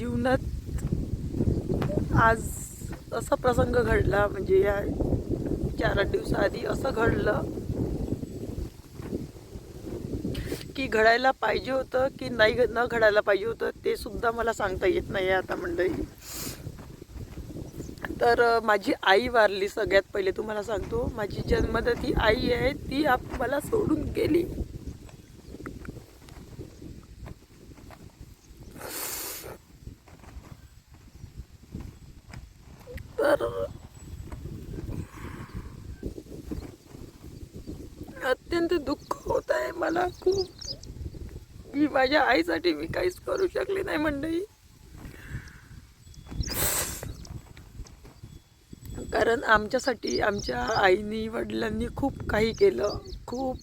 जीवनात आज असा प्रसंग घडला म्हणजे या चार आठ दिवसाआधी असं घडलं की घडायला पाहिजे होतं की नाही न घडायला पाहिजे होतं ते सुद्धा मला सांगता येत नाही आता मंडळी. तर माझी आई वारली सगळ्यात पहिले तुम्हाला सांगतो. माझी जन्मदाती आई आहे ती आप मला सोडून गेली तर अत्यंत दुःख होत आहे. मला खूप मी माझ्या आईसाठी मी काहीच करू शकले नाही मंडळी. कारण आमच्यासाठी आमच्या आईनी वडिलांनी खूप काही केलं. खूप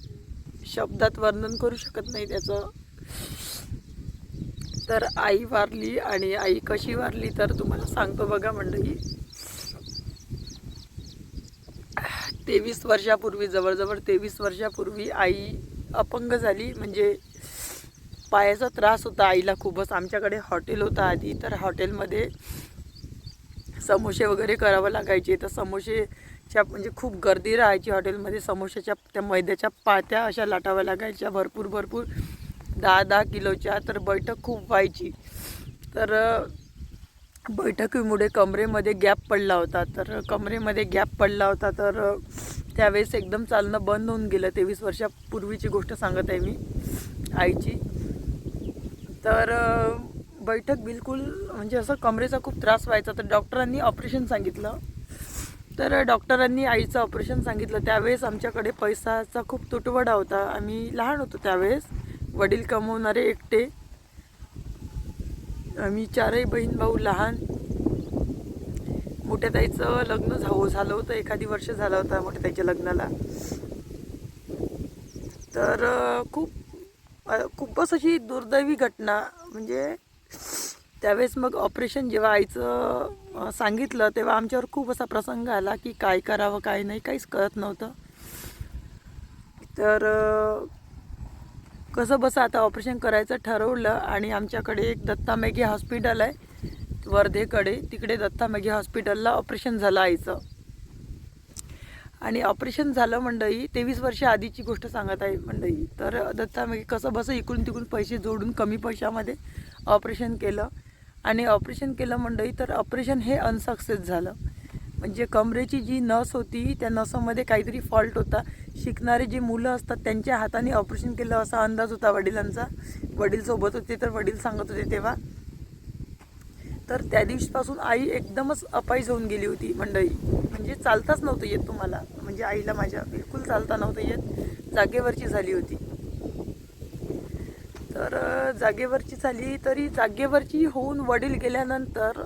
शब्दात वर्णन करू शकत नाही त्याचं. तर आई वारली आणि आई कशी वारली तर तुम्हाला सांगतो बघा मंडळी. तेवीस वर्षापूर्वी जवळजवळ तेवीस वर्षापूर्वी आई अपंग झाली. म्हणजे पायाचा त्रास होता आईला खूपच. आमच्याकडे हॉटेल होतं आधी. तर हॉटेलमध्ये समोसे वगैरे करावं लागायचे. तर समोसेच्या म्हणजे खूप गर्दी राहायची हॉटेलमध्ये. समोशाच्या त्या मैद्याच्या पात्या अशा लाटाव्या लागायच्या. भरपूर भरपूर. दहा दहा किलोच्या. तर बैठक खूप व्हायची. तर बैठकीमुळे कमरेमध्ये गॅप पडला होता. तर कमरेमध्ये गॅप पडला होता. तर त्यावेळेस एकदम चालणं बंद होऊन गेलं. तेवीस वर्षापूर्वीची गोष्ट सांगत आहे मी आईची. तर बैठक बिलकुल म्हणजे असं कमरेचा खूप त्रास व्हायचा. तर डॉक्टरांनी ऑपरेशन सांगितलं. तर डॉक्टरांनी आईचं ऑपरेशन सांगितलं. त्यावेळेस आमच्याकडे पैसाचा खूप तुटवडा होता. आम्ही लहान होतो त्यावेळेस. वडील कमवणारे एकटे. आम्ही चारही बहीण भाऊ लहान. मोठ्या ताईचं लग्न झालं होतं एखादी वर्ष झालं होतं मोठ्या ताईच्या लग्नाला. तर खूप खूपच अशी दुर्दैवी घटना. म्हणजे त्यावेळेस मग ऑपरेशन जेव्हा आईचं सांगितलं तेव्हा आमच्यावर खूप असा प्रसंग आला की काय करावं काय नाही काहीच कळत नव्हतं. तर कसं बसं आता ऑपरेशन करायचं ठरवलं आणि आमच्याकडे एक दत्ता मेघे हॉस्पिटल आहे. वर्धेकडे तिकडे दत्ता मेघे हॉस्पिटलला ऑपरेशन झालं आईचं. आणि ऑपरेशन झालं मंडई तेवीस वर्ष आधीची गोष्ट सांगत आहे मंडई. तर दत्ता मेघे कसं बसं इकडून तिकडून पैसे जोडून कमी पैशामध्ये ऑपरेशन केलं. आणि ऑपरेशन केलं मंडई तर ऑपरेशन हे अनसक्सेस झालं. म्हणजे कमरेची जी नस होती त्या नसामध्ये काहीतरी फॉल्ट होता. शिकणारे जे मुलं असतात त्यांच्या हाताने ऑपरेशन केलं असा अंदाज होता वडिलांचा. वडील सोबत होते तर वडील सांगत होते तेव्हा तर त्या दिवशीपासून आई एकदमच अपाईज होऊन गेली होती मंडळी. म्हणजे चालताच नव्हतं येत तुम्हाला. म्हणजे आईला माझ्या बिलकुल चालता नव्हतं येत. जागेवरची झाली होती. तर जागेवरची झाली तरी जागेवरची होऊन वडील गेल्यानंतर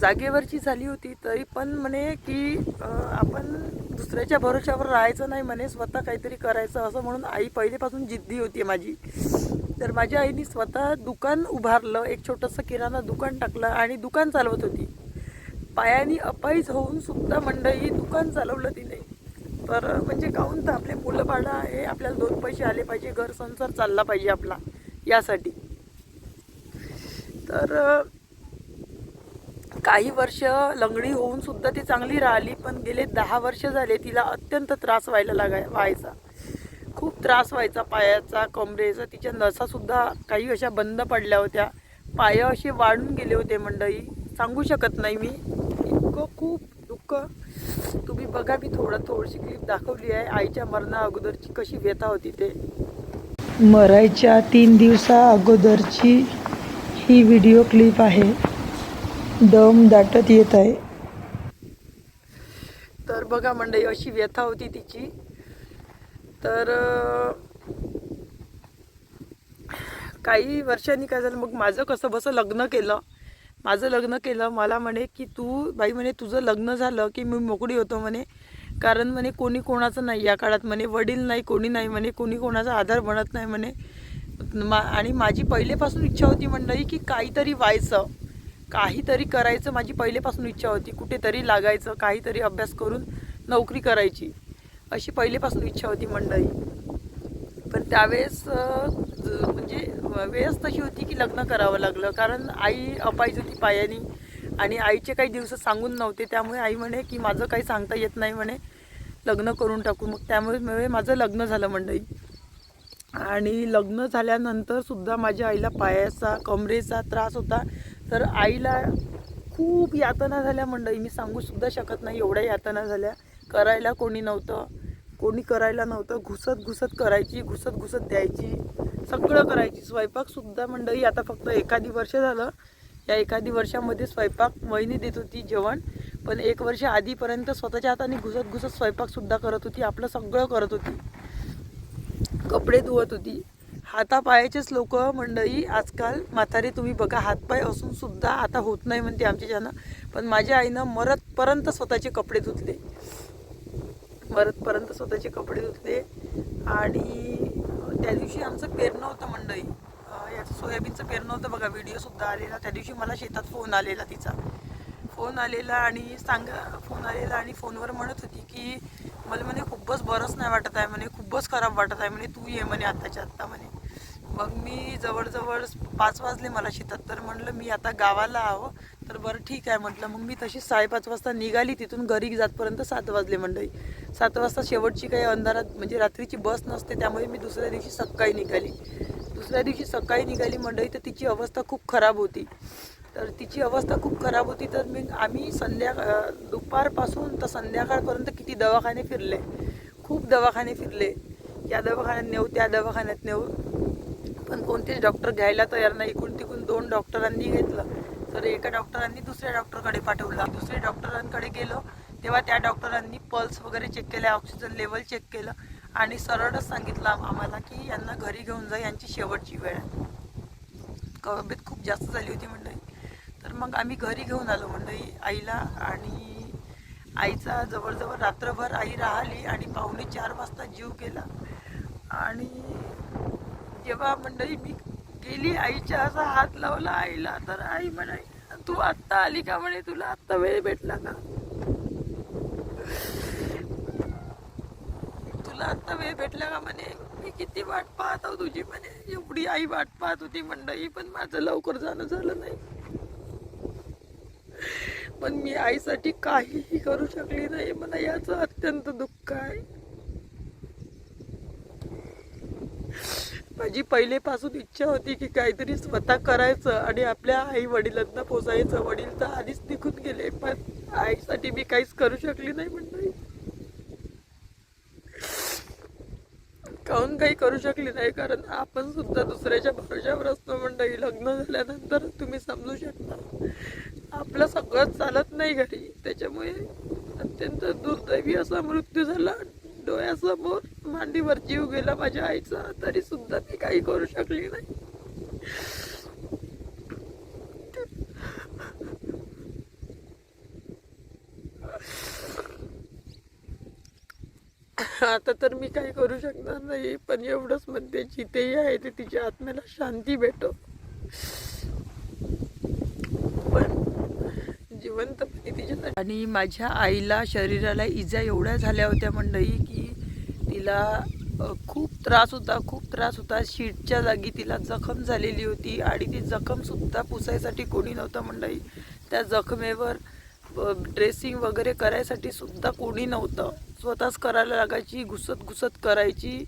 जागेवरची झाली होती तरी पण म्हणे की आपण दुसऱ्याच्या भरोश्यावर राहायचं नाही म्हणे. स्वतः काहीतरी करायचं असं म्हणून आई पहिलेपासून जिद्दी होती माझी. तर माझ्या आईने स्वतः दुकान उभारलं एक छोटंसं किराणा दुकान टाकलं आणि दुकान चालवत होती. पायाने अपाईज होऊन सुद्धा मंडळी दुकान चालवलं तिने. तर म्हणजे काहून तर आपले मुलं बाळं हे आपल्याला दोन पैसे आले पाहिजे घर संसार चालला पाहिजे आपला यासाठी. तर काही वर्ष लंगडी होऊन सुद्धा ती चांगली राहिली पण गेले दहा वर्ष झाले तिला अत्यंत त्रास व्हायला लागाय व्हायचा. खूप त्रास व्हायचा पायाचा कमरेचा तिच्या नसासुद्धा काही अशा बंद पडल्या होत्या. पाय असे वाढून गेले होते मंडळी. सांगू शकत नाही मी. इतकं खूप दुःख. तुम्ही बघा मी थोडं थोडीशी क्लिप दाखवली आहे. आईच्या मरणा अगोदरची कशी व्यथा होती ते. मरायच्या तीन दिवसा अगोदरची ही व्हिडिओ क्लिप आहे. दम दाटत येत आहे. तर बघा मंडळी अशी व्यथा होती तिची. तर काही वर्षांनी काय झालं मग माझं कसं बसं लग्न केलं. माझं लग्न केलं मला म्हणे की तू बाई म्हणे तुझं लग्न झालं की मी मोकळी होतो म्हणे. कारण म्हणे कोणी कोणाचं नाही या काळात म्हणे वडील नाही कोणी नाही म्हणे कोणी कोणाचा आधार बनत नाही म्हणे. मा आणि माझी पहिलेपासून इच्छा होती मंडळी की काहीतरी व्हायचं. काहीतरी करायचं माझी पहिलेपासून इच्छा होती कुठेतरी लागायचं काहीतरी अभ्यास करून नोकरी करायची. अशी पहिलीपासून इच्छा होती मंडळी. पण त्यावेळेस म्हणजे वेळच तशी होती की लग्न करावं लागलं. कारण आई अपाईच होती पायानी आणि आईचे काही दिवस सांगून नव्हते. त्यामुळे आई म्हणे की माझं काही सांगता येत नाही म्हणे. लग्न करून टाकू. मग त्यामुळे माझं लग्न झालं मंडळी. आणि लग्न झाल्यानंतर सुद्धा माझ्या आईला पायाचा कमरेचा त्रास होता. तर आईला खूप यातना झाल्या मंडळी. मी सांगू सुद्धा शकत नाही एवढ्या यातना झाल्या. करायला कोणी नव्हतं. कोणी करायला नव्हतं. घुसत घुसत करायची घुसत घुसत द्यायची. सगळं करायची. स्वयंपाकसुद्धा मंडळी आता फक्त एखादी वर्ष झालं. या एखादी वर्षामध्ये स्वयंपाक वहिनी देत होती जेवण. पण एक वर्ष आधीपर्यंत स्वतःच्या हाताने घुसत घुसत स्वयंपाकसुद्धा करत होती. आपलं सगळं करत होती. कपडे धुवत होती. हातापायाचेच लोक मंडळी आजकाल म्हातारे तुम्ही बघा हातपाय असून सुद्धा आता होत नाही म्हणते आमच्याच्यानं पण माझ्या आईनं मरतपर्यंत स्वतःचे कपडे धुतले. परतपर्यंत स्वतःचे कपडे धुतले. आणि त्या दिवशी आमचं पेरणं होतं मंडळी. याचं सोयाबीनचं पेरणं होतं बघा व्हिडिओसुद्धा आलेला. त्या दिवशी मला शेतात फोन आलेला तिचा. फोन आलेला आणि सांगा फोन आलेला आणि फोनवर म्हणत होती की मला म्हणे खूपच बरंच नाही वाटत आहे म्हणे खूपच खराब वाटत आहे म्हणे तू ये म्हणे आत्ताच्या आत्ता म्हणे. मग मी जवळजवळ पाच वाजले मला शेतात. तर म्हणलं मी आता गावाला आहो. तर बरं ठीक आहे म्हटलं. मग मी तशी साडेपाच वाजता निघाली. तिथून घरी जातपर्यंत सात वाजले मंडळी. सात वाजता शेवटची काही अंधारात म्हणजे रात्रीची बस नसते त्यामुळे मी दुसऱ्या दिवशी सकाळी निघाली. दुसऱ्या दिवशी सकाळी निघाली मंडळी तर तिची अवस्था खूप खराब होती. तर तिची अवस्था खूप खराब होती तर मी आम्ही संध्या दुपारपासून तर संध्याकाळपर्यंत किती दवाखाने फिरले. खूप दवाखाने फिरले. या दवाखान्यात नेऊ त्या दवाखान्यात नेऊ. पण कोणतेच डॉक्टर घ्यायला तयार नाही. इकडून तिकडून दोन डॉक्टरांनी घेतलं. तर एका डॉक्टरांनी दुसऱ्या डॉक्टरकडे पाठवलं. दुसऱ्या डॉक्टरांकडे गेलो. तेव्हा त्या डॉक्टरांनी पल्स वगैरे चेक केले ऑक्सिजन लेवल चेक केलं आणि सरळच सांगितलं आम्हाला की यांना घरी घेऊन जा यांची शेवटची वेळ आहे. तब्येत खूप जास्त झाली होती मंडळी तर मग आम्ही घरी घेऊन आलो मंडळी आईला आणि आईचा जवळजवळ रात्रभर आई राहिली आणि पाहुणे चार वाजता जीव गेला. आणि जेव्हा मंडळी मी गेली आईच्या असा हात लावला आईला तर आई म्हणाली तू आत्ता आली का म्हणे? तुला आत्ता वेळ भेटला का? मला आत्ता वेळ भेटला का म्हणे? मी किती वाट पाहत आहो तुझी म्हणे. एवढी आई वाट पाहत होती मंडळी पण माझं लवकर जाणं झालं नाही. पण मी आईसाठी काहीही करू शकली नाही. मला याचं अत्यंत दुःख आहे. माझी पहिलेपासून इच्छा होती की काहीतरी स्वतः करायचं आणि आपल्या आई वडिलांना पोचायचं वडील तर आधीच निघून गेले पण आईसाठी मी काहीच करू शकली नाही मंडळी. काहून काही करू शकली नाही? कारण आपण सुद्धा दुसऱ्याच्या भरोशावर असतो मंडळी. लग्न झाल्यानंतर तुम्ही समजू शकता. आपलं सगळं चालत नाही घरी. त्याच्यामुळे अत्यंत दुर्दैवी असा मृत्यू झाला. डोळ्यासमोर मांडीवर जीव गेला माझ्या आईचा. तरी सुद्धा मी काही करू शकली नाही. आता तर मी काही करू शकणार नाही पण एवढंच म्हणते जिथेही आहे ते तिच्या आत्म्याला शांती भेटो. पण जिवंत तिच्या आणि माझ्या आईला शरीराला इजा एवढ्या झाल्या होत्या मंडळी की तिला खूप त्रास होता खूप त्रास होता. शीटच्या जागी तिला जखम झालेली होती आणि ती जखमसुद्धा पुसायसाठी कोणी नव्हतं मंडळी. त्या जखमेवर ड्रेसिंग वगैरे करायसाठी सुद्धा कोणी नव्हतं. स्वतःच करायला लागायची घुसत घुसत करायची.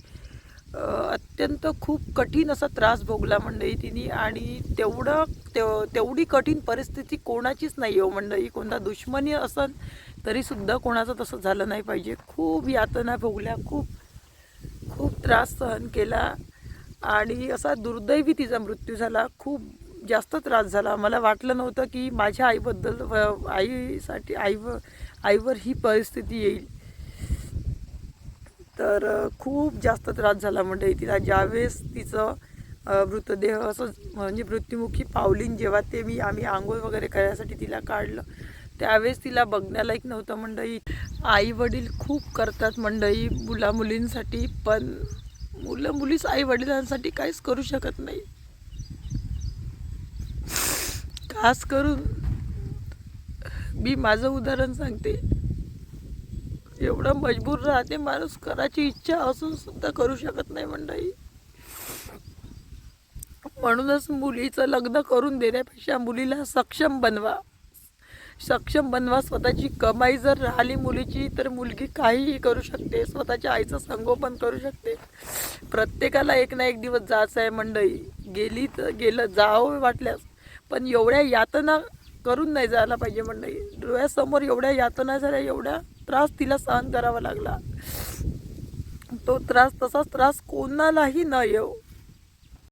अत्यंत खूप कठीण असा त्रास भोगला मंडळी तिने आणि तेवढं तेव तेवढी कठीण परिस्थिती कोणाचीच नाही हो मंडळी कोणता दुश्मनी असन तरीसुद्धा कोणाचं तसं झालं नाही पाहिजे. खूप यातना भोगल्या खूप खूप त्रास सहन केला आणि असा दुर्दैवी तिचा मृत्यू झाला. खूप जास्त त्रास झाला. मला वाटलं नव्हतं की माझ्या आईबद्दल व- आईसाठी आईवर आईवर ही परिस्थिती येईल. तर खूप जास्त त्रास झाला म्हणजे तिला. ज्यावेळेस तिचं मृतदेह असं म्हणजे मृत्युमुखी पावलीन जेव्हा ते मी आम्ही आंघोळ वगैरे करायसाठी तिला काढलं त्यावेळेस तिला बघण्यालायक नव्हतं मंडळी. आई वडील खूप करतात मंडळी मुला मुलींसाठी पण मुलं मुलीच आई वडिलांसाठी काहीच करू शकत नाही. खास करून मी माझं उदाहरण सांगते. एवढा मजबूर राहते माणूस करायची इच्छा असून सुद्धा करू शकत नाही मंडळी. म्हणूनच मुलीचं लग्न करून देण्यापेक्षा मुलीला सक्षम बनवा. सक्षम बनवा. स्वतःची कमाई जर राहिली मुलीची तर मुलगी काहीही करू शकते. स्वतःच्या आईचं संगोपन करू शकते. प्रत्येकाला एक ना एक दिवस जायचं आहे मंडई गेली तर गेलं जावं वाटल्यास पण एवढ्या यातना करून नाही जायला पाहिजे म्हणणं डोळ्यासमोर एवढ्या यातना झाल्या एवढ्या त्रास तिला सहन करावा लागला. तो त्रास तसाच त्रास कोणालाही न येऊ.